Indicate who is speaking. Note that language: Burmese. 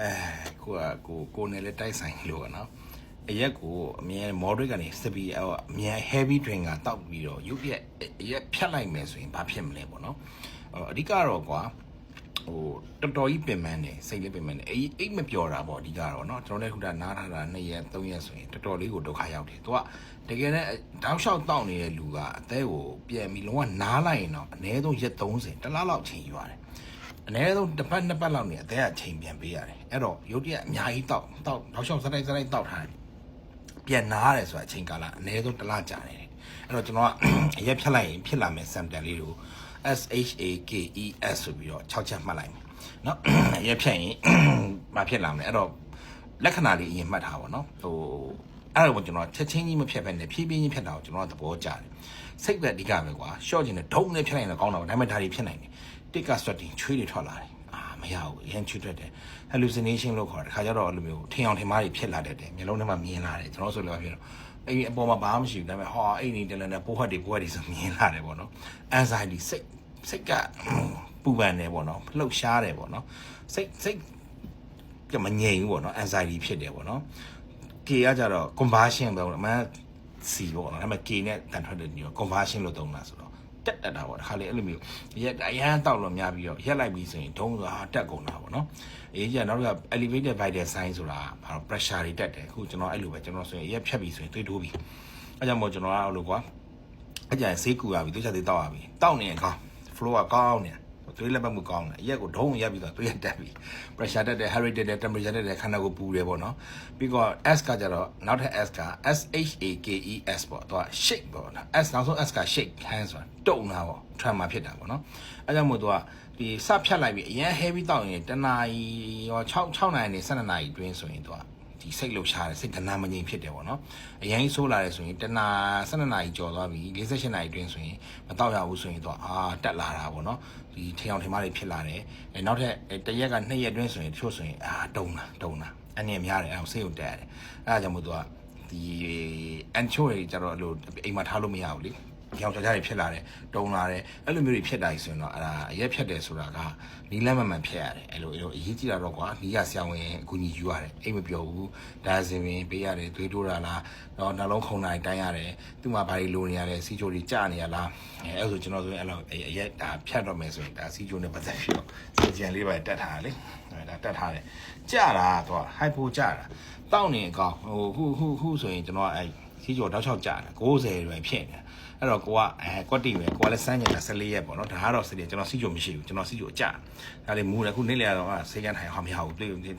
Speaker 1: အဲကိုကကိုကိုနဲ့လည်းတိုက်ဆိုင်လို့ကနော်အရက်ကိုအမြဲ moderate ကနေစပီအမြဲ heavy drink ကတောက်ပြီးတော့ရုပ်ရက်အရက်ဖြတ်လိုက်မယ်ဆိုရင်ဘာဖြစ်မလဲပေါ့နော်အဓိကတော့ကွာဟိုတော်တော်ကြီးပင်ပန်းတယ်စိတ်လေးပင်ပန်းတယ်အိတ်အိတ်မပြောတာပေါ့အဓိကတော့เนาะကျွန်တော်လည်းခုနနားထားတာ2ရက်3ရက်ဆိုရင်တော်တော်လေးကိုဒုက္ခရောက်တယ်သူကတကယ်နဲ့တောက်လျှောက်တောက်နေတဲ့လူကအသေးကိုပြန်ပြီးလုံးဝနားလိုက်ရင်တော့အနည်းဆုံးရက်30တစ်လားလောက်ချိန်ယူရတယ် အနည်းဆုံးတစ်ပတ်နှစ်ပတ်လောက်နေအသက်အချိန်ပြန်ပေးရတယ်အဲ့တော့ရုတ်တရက်အများကြီးတောက်တောက်တော့ရှောက်စတိုက်စတိုက်တောက်ထားတယ်ပြန်နာရတယ်ဆိုတာအချိန်ကာလအနည်းဆုံးတစ်လကြာတယ်အဲ့တော့ကျွန်တော်ကအရက်ဖြတ်လိုက်ရင်ဖြစ်လာမယ် sample လေးကို SHAKES ဆိုပြီးတော့6ချက်မှတ်လိုက်မယ်เนาะအရက်ဖြတ်ရင် မဖြစ်လာမယ်အဲ့တော့လက္ခဏာလေးအရင်မှတ်ထားပါเนาะဟိုအဲ့တော့ကျွန်တော်ချက်ချင်းကြီးမဖြတ်ဘဲနဲ့ဖြည်းဖြည်းချင်းဖြတ်တာကိုကျွန်တော်သဘောကျတယ်စိတ်ပဲအဓိကပဲကွာ short ခြင်းနဲ့ဒုံနဲ့ဖြတ်လိုက်ရင်တော့ကောင်းတော့ဒါပေမဲ့ဒါတွေဖြစ်နိုင်တယ် တစ်က sweating ချွေးတွေထွက်လာတယ်အာမရဘူးအရင်ချွေးထွက်တယ် hallucination လို့ခေါ်တယ်ခါကြတော့အဲ့လိုမျိုးထင်အောင်ထင်မှားတွေဖြစ်လာတတ်တယ်မျိုးလုံးထဲမှာမြင်လာတယ်ကျွန်တော်ဆိုလည်းပြောတော့အဲ့ဒီအပေါ်မှာဘာမှမရှိဘူးဒါပေမဲ့ဟောအဲ့ဒီတလည်းနဲ့ပိုးဟတ်တွေပိုးဟတ်တွေဆိုမြင်လာတယ်ပေါ့နော် anxiety စိတ်စိတ်ကပူပန်တယ်ပေါ့နော်လှုပ်ရှားတယ်ပေါ့နော်စိတ်စိတ်ကမငြိမ်ဘူးပေါ့နော် anxiety ဖြစ်တယ်ပေါ့နော် K ကကြတော့ conversion ပဲပေါ့နော်အမှန်စီပေါ့နော်ဒါပေမဲ့ K နဲ့တန်ထွက်တဲ့ညော conversion လို့သုံးတာဆိုတော့ တက်တက်တာပေါ့တခါလေအဲ့လိုမျိုးရက်အရန်တောက်လို့များပြီးတော့ရက်လိုက်ပြီးဆိုရင်ဒုံးဆိုတာတက်ကုန်တာပေါ့နော်အေးကြီးကနောက်တစ်ခါ elevated vital sign ဆိုတာဘာလို့ pressure တွေတက်တယ်အခုကျွန်တော်အဲ့လိုပဲကျွန်တော်ဆိုရင်ရက်ဖြတ်ပြီးဆိုရင်တွေးတိုးပြီးအဲ့ကြောင့်မို့ကျွန်တော်ကအဲ့လိုကွာအကြံဆေးကူရပြီသူချက်သေးတောက်ရပြီတောက်နေရင်ကောင်း flow ကကောင်းနေ သွေးလက်ပတ်မှုကောင်းတယ်အရက်ကိုဒုံးရက်ပြီးတော့သွေးရက်တက်ပြီး pressure တက်တယ် heart rate တက်တယ် temperature တက်တယ်ခန္ဓာကိုယ်ပူတယ်ပေါ့နော်ပြီးတော့ S ကကြတော့နောက်ထပ် S က S H A K E S ပေါ့သူက shake ပေါ့နော် S နောက်ဆုံး S က shake hand ဆိုတာတုံတာပေါ့ trauma ဖြစ်တာပေါ့နော်အဲကြောင့်မို့သူကဒီစဖြတ်လိုက်ပြီးအရင် heavy တောက်ရင်တနာရီရော6 6နာရီနဲ့12နာရီတွင်းဆိုရင်သူက ဒီစိတ်လှုပ်ရှားတယ်စိတ်ကနာမငြိမ်ဖြစ်တယ်ပေါ့နော်အရင်ဆိုးလာတယ်ဆိုရင်တနာ12နာရီကျော်သွားပြီ48နာရီတွင်းဆိုရင်မတောက်ရဘူးဆိုရင်သူကအာတက်လာတာပေါ့နော်ဒီထင်အောင်ထင်မှားတွေဖြစ်လာတယ်အဲနောက်ထပ်တရက်က2ရက်တွင်းဆိုရင်တချို့ဆိုရင်အာတုံတာတုံတာအနေများတယ်အဲဒါစိတ်ကိုတက်ရတယ်အဲဒါကြောင့်မို့သူကဒီအန်ချိုတွေကြတော့အဲ့လိုအိမ်မှာထားလို့မရဘူးလေ ကြောင်ချာချာတွေဖြစ်လာတယ်တုံလာတယ်အဲ့လိုမျိုးတွေဖြစ်တာကြီးဆိုရင်တော့အဲ့ဒါအရက်ဖြတ်တယ်ဆိုတာကနီးလမ်းမမှန်ဖြစ်ရတယ်အဲ့လိုအဲ့လိုအရေးကြီးတာတော့ကွာနီးရဆရာဝန်အကူကြီးယူရတယ်အိမ်မပြောဘူးဒါစင်ပင်ပေးရတယ်သွေးတိုးတာလားတော့နှလုံးခုန်တိုင်းတိုင်းရတယ်သူ့မှာဘာတွေလိုနေရလဲစီချိုတွေကြနေရလားအဲအဲ့ဆိုကျွန်တော်ဆိုရင်အဲ့လိုအရက်ဒါဖြတ်တော့မယ်ဆိုရင်ဒါစီချိုနဲ့ပတ်သက်ပြီးတော့စီဂျန်လေးပဲတက်ထားတယ် လေအဲဒါတက်ထားတယ်ကြတာတော့ဟိုက်ဖိုကြတာတောက်နေအကောင်ဟိုခုခုခုဆိုရင်ကျွန်တော်အဲ့စီချိုတောက်ချောက်ကြတာ90ပဲဖြစ်နေအဲ့တော့ကိုကအဲကွက်တီပဲကိုကလည်းစမ်းကြတာ14ရက်ပေါ့နော်ဒါကတော့စတယ်ကျွန်တော်စီချိုမရှိဘူးကျွန်တော်စီချိုအကြဒါလေးမူတယ်ခုနေ့လေတော့ဆေးကန်းထိုင်ဟောမရဘူးတွေ့